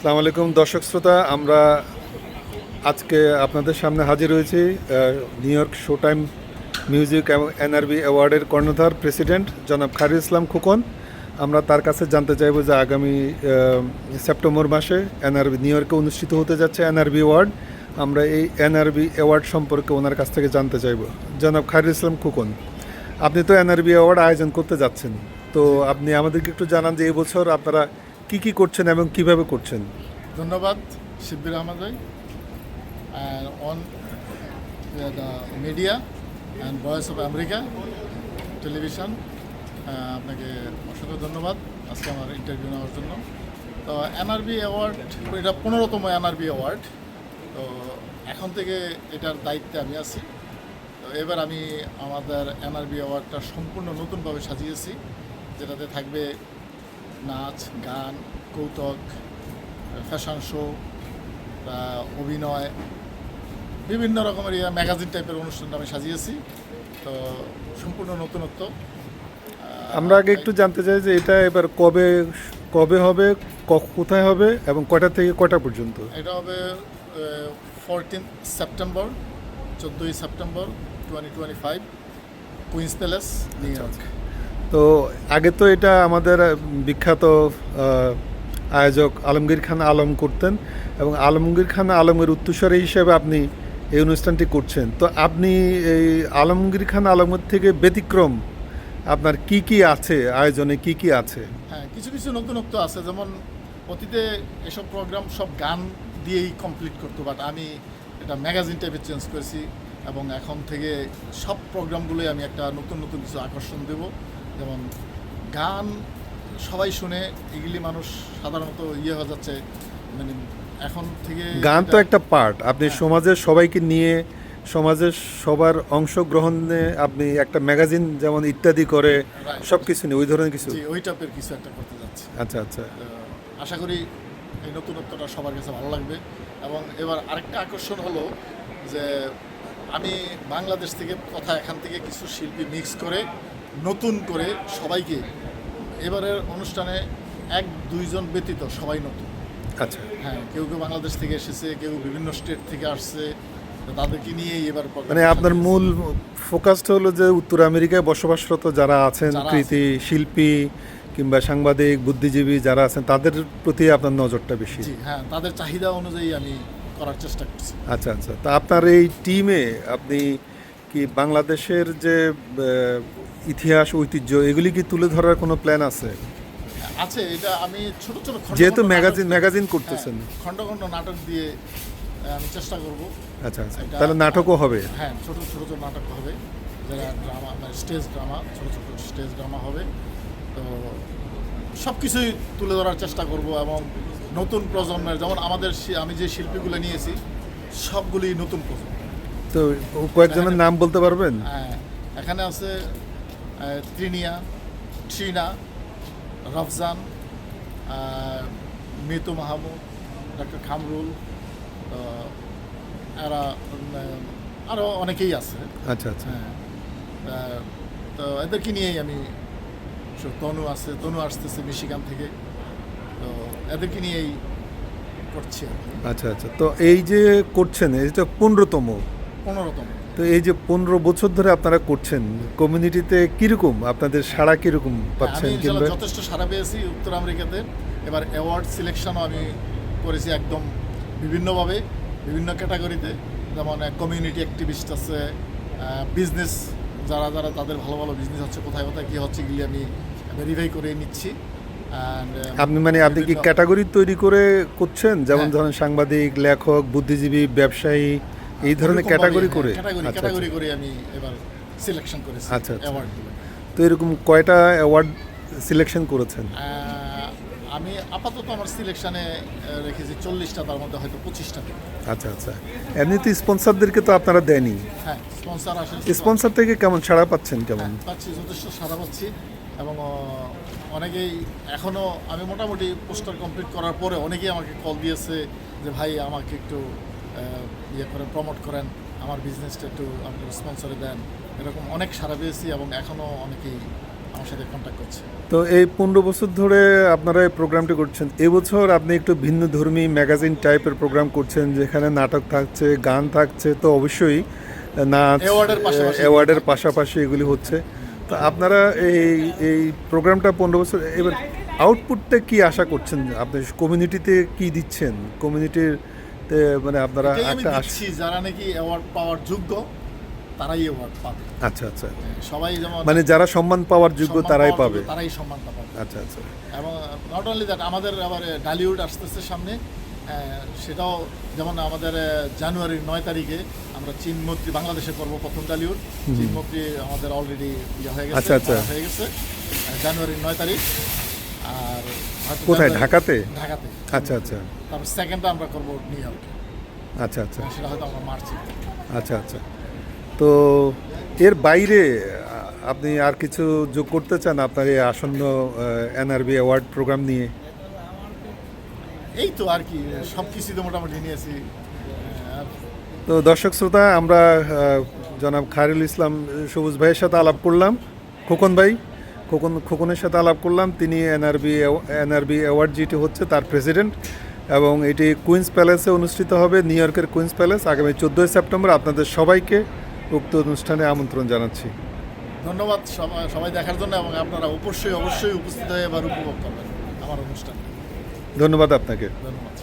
আসসালামু আলাইকুম, দর্শক শ্রোতা, আমরা আজকে আপনাদের সামনে হাজির হয়েছি New York show time music NRB অ্যাওয়ার্ডের কর্ণধার প্রেসিডেন্ট জনাব খারি ইসলাম খোকন। আমরা তার কাছে জানতে চাইব যে আগামী সেপ্টেম্বর মাসে এনআরবি নিউ ইয়র্কে অনুষ্ঠিত হতে যাচ্ছে এনআরবি অ্যাওয়ার্ড আমরা এই এনআরবি অ্যাওয়ার্ড সম্পর্কে ওনার কাছ থেকে জানতে চাইব। জনাব খারি ইসলাম খোকন, আপনি তো এনআরবি অ্যাওয়ার্ড আয়োজন করতে যাচ্ছেন। তো আপনি আমাদেরকে একটু জানান যে এবছর আপনারা কি কি করছেন এবং কীভাবে করছেন? ধন্যবাদ, শিব্বির আহমদ ভাই, and on the media and voice of America television আপনাকে অসংখ্য ধন্যবাদ আজকে আমার ইন্টারভিউ নেওয়ার জন্য। তো এনআরবি অ্যাওয়ার্ড এটা পনেরোতম এনআরবি অ্যাওয়ার্ড তো এখন থেকে এটার দায়িত্বে আমি আছি। তো এবার আমি আমাদের এনআরবি অ্যাওয়ার্ডটা সম্পূর্ণ নতুনভাবে সাজিয়েছি, যেটাতে থাকবে নাচ গান কৌতুক ফ্যাশন শো অভিনয় বিভিন্ন রকমের ইয়া ম্যাগাজিন টাইপের অনুষ্ঠানটা আমি সাজিয়েছি। তো সম্পূর্ণ নতুনত্ব। আমরা আগে একটু জানতে চাই যে এটা এবার কবে কবে হবে ক- কোথায় হবে এবং কটা থেকে কটা পর্যন্ত? এটা হবে ফোরটিন সেপ্টেম্বর চোদ্দোই September twenty twenty five Queens Palace New York তো আগে তো এটা আমাদের বিখ্যাত আয়োজক আলমগীর খান আলম করতেন এবং আলমগীর খান আলমের উত্তরস্বরী হিসেবে আপনি এই অনুষ্ঠানটি করছেন। তো আপনি এই আলমগীর খান আলমের থেকে ব্যতিক্রম আপনার কি কি আছে? আয়োজনে কি কি আছে? হ্যাঁ কিছু কিছু নতুনত্ব আছে। যেমন অতীতে এসব প্রোগ্রাম সব গান দিয়েই কমপ্লিট করতো বাট আমি এটা ম্যাগাজিন টাইপের চেঞ্জ করেছি এবং এখন থেকে সব প্রোগ্রামগুলোই আমি একটা নতুন নতুন কিছু আকর্ষণ দেব। যেমন গান সবাই শুনে এগুলি মানুষ সাধারণত ইয়ে হয়ে যাচ্ছে মানে এখন থেকে গান তো একটা পার্ট। আপনি হ্যাঁ। সমাজের সবাইকে নিয়ে সমাজের সবার অংশগ্রহণে আপনি একটা ম্যাগাজিন যেমন ইত্যাদি করে সব কিছু নিয়ে ওই ধরনের কিছু? জি ওই টাইপের কিছু একটা করতে যাচ্ছি। আচ্ছা আচ্ছা। আশা করি এই নতুনত্বটা সবার কাছে ভালো লাগবে। এবং এবার আরেকটা আকর্ষণ হলো যে আমি বাংলাদেশ থেকে কথা এখান থেকে কিছু শিল্পী মিক্স করে নতুন করে সবাইকে এবারের অনুষ্ঠানে এক দুইজন ব্যতীত সবাই নতুন। আচ্ছা। হ্যাঁ কেউ কেউ বাংলাদেশ থেকে এসেছে কেউ বিভিন্ন স্টেট থেকে আসছে তাদেরকে নিয়েই এবার মানে আপনার মূল ফোকাসটা হলো যে উত্তর আমেরিকায় বসবাসরত যারা আছেন কৃতি শিল্পী কিংবা সাংবাদিক বুদ্ধিজীবী যারা আছেন তাদের প্রতি আপনার নজরটা বেশি। হ্যাঁ তাদের চাহিদা অনুযায়ী আমি করার চেষ্টা করছি। আচ্ছা আচ্ছা। তা আপনার এই টিমে আপনি কি বাংলাদেশের যে ইতিহাস ঐতিহ্য এগুলি কি তুলে ধরার কোনো প্ল্যান আছে? আছে এটা আমি ছোট ছোট যেহেতু ম্যাগাজিন ম্যাগাজিন করতেছেন। হ্যাঁ, খণ্ড খণ্ড নাটক দিয়ে আমি চেষ্টা করব। আচ্ছা আচ্ছা। তাহলে নাটকও হবে? হ্যাঁ ছোট ছোট ছোট নাটক হবে যারা ড্রামা মানে স্টেজ ড্রামা ছোট ছোট স্টেজ ড্রামা হবে তো সব কিছুই তুলে ধরার চেষ্টা করব এবং নতুন প্রজন্মের যেমন আমাদের আমি যে শিল্পীগুলো নিয়েছি সবগুলি নতুন প্রজন্ম। তো কয়েকজনের নাম বলতে পারবেন? হ্যাঁ, এখানে আছে ত্রিনিয়া ট্রিনা রফজান মিতু মাহমুদ ডক্টর খামরুল এরা আরও অনেকেই আছে। আচ্ছা আচ্ছা। হ্যাঁ তো এদেরকে নিয়েই আমি সব তনু আছে তনু আসতেছে মিশিগান থেকে। তো এদেরকে নিয়েই করছি আচ্ছা আচ্ছা। তো এই যে করছেন এটা পনেরোতম পনেরোতম। তো এই যে পনেরো বছর ধরে আপনারা করছেন কমিউনিটিতে কীরকম? আপনাদের সাড়া কীরকম পাচ্ছেন কিংবা? যথেষ্ট সারা পেয়েছি উত্তর আমেরিকাতে। এবার অ্যাওয়ার্ড সিলেকশনও আমি করেছি একদম বিভিন্নভাবে বিভিন্ন ক্যাটাগরিতে যেমন কমিউনিটি অ্যাক্টিভিস্ট আছে বিজনেস যারা যারা তাদের ভালো ভালো বিজনেস হচ্ছে কোথায় কোথায় কী হচ্ছে এগুলি আমি ভেরিফাই করে নিচ্ছি। Uh, আপনি মানে আপনি কি ক্যাটাগরি তৈরি করে করছেন? যেমন হ্যাঁ। ধরেন সাংবাদিক লেখক বুদ্ধিজীবী ব্যবসায়ী এই ধরনের ক্যাটাগরি করে? ক্যাটাগরি আচ্ছা, আচ্ছা। করে আমি এবার সিলেকশন করেছি আচ্ছা, আচ্ছা। অ্যাওয়ার্ডগুলো তো এরকম কয়টা অ্যাওয়ার্ড সিলেকশন করেছেন? আমি আপাতত আমার সিলেকশনে রেখেছি চল্লিশটা তার মধ্যে হয়তো পঁচিশটা। আচ্ছা আচ্ছা। এমনিতে স্পন্সরদেরকে তো আপনারা দেয়নি হ্যাঁ স্পন্সার আসে স্পন্সর থেকে কেমন ছাড়া পাচ্ছেন কেমন? হ্যাঁ, পাচ্ছি যথেষ্ট সারা পাচ্ছি। এবং অনেকেই এখনও আমি মোটামুটি পোস্টার কমপ্লিট করার পরে অনেকেই আমাকে কল দিয়েছে যে ভাই আমাকে একটু ইয়ে করেন প্রমোট করেন আমার বিজনেসটা একটু আপনি স্পন্সরে দেন এরকম অনেক সারা পেয়েছি এবং এখনও অনেকেই আমার সাথে কন্ট্যাক্ট করছে। তো এই পনেরো বছর ধরে আপনারা এই প্রোগ্রামটি করছেন এবছর আপনি একটু ভিন্ন ধর্মী ম্যাগাজিন টাইপের প্রোগ্রাম করছেন যেখানে নাটক থাকছে গান থাকছে তো অবশ্যই নাচ। অ্যাওয়ার্ডের পাশাপাশি এগুলি হচ্ছে। তো আপনারা এই এই প্রোগ্রামটা পনেরো বছর এবার আউটপুটটা কি আশা করছেন? আপনি কমিউনিটিতে কি দিচ্ছেন? কমিউনিটির মানে আপনারা একটা দিচ্ছি যারা নাকি অ্যাওয়ার্ড পাওয়ার যোগ্য তারাই অ্যাওয়ার্ড পাবে। আচ্ছা আচ্ছা। সবাই যেমন মানে যারা সম্মান পাওয়ার যোগ্য তারাই পাবে। তারাই সম্মানটা পাবে। আচ্ছা আচ্ছা। এবং নট অনলি দ্যাট আমাদের আবার ডালিউড আসতেছে সামনে সেটাও যেমন আমাদের জানুয়ারির নয় তারিখে আমরা চীন মন্ত্রী বাংলাদেশে করব প্রথম ডালিউড চীন মন্ত্রী আমাদের অলরেডি ইয়ে হয়ে গেছে আচ্ছা, আচ্ছা। হয়ে গেছে জানুয়ারির নয় তারিখ। আর কোথায়? ঢাকাতে? ঢাকাতে। আচ্ছা আচ্ছা। তারপর সেকেন্ডটা আমরা করব নিউ ইয়র্কে আচ্ছা আচ্ছা। সেটা হয়তো আমরা মার্চে আচ্ছা আচ্ছা। তো এর বাইরে আপনি আর কিছু যোগ করতে চান আপনার এই আসন্ন এনআরবি অ্যাওয়ার্ড প্রোগ্রাম নিয়ে? এই তো আর কি সব কিছুতে মোটামুটি নিয়েছি। তো দর্শক শ্রোতা আমরা জনাব খায়রুল ইসলাম সবুজ ভাইয়ের সাথে আলাপ করলাম। খোকন ভাই খোকন খোকনের সাথে আলাপ করলাম। তিনি এনআরবি এনআরবি অ্যাওয়ার্ড যেটি হচ্ছে তার প্রেসিডেন্ট এবং এটি কুইন্স প্যালেসে অনুষ্ঠিত হবে নিউ ইয়র্কের কুইন্স প্যালেস। আগামী চোদ্দোই সেপ্টেম্বর আপনাদের সবাইকে উক্ত অনুষ্ঠানে আমন্ত্রণ জানাচ্ছি। ধন্যবাদ সবাই দেখার জন্য এবং আপনারা অবশ্যই অবশ্যই উপস্থিত হয়ে এবার উপভোগ করবেন আমার অনুষ্ঠান ধন্যবাদ আপনাকে। ধন্যবাদ।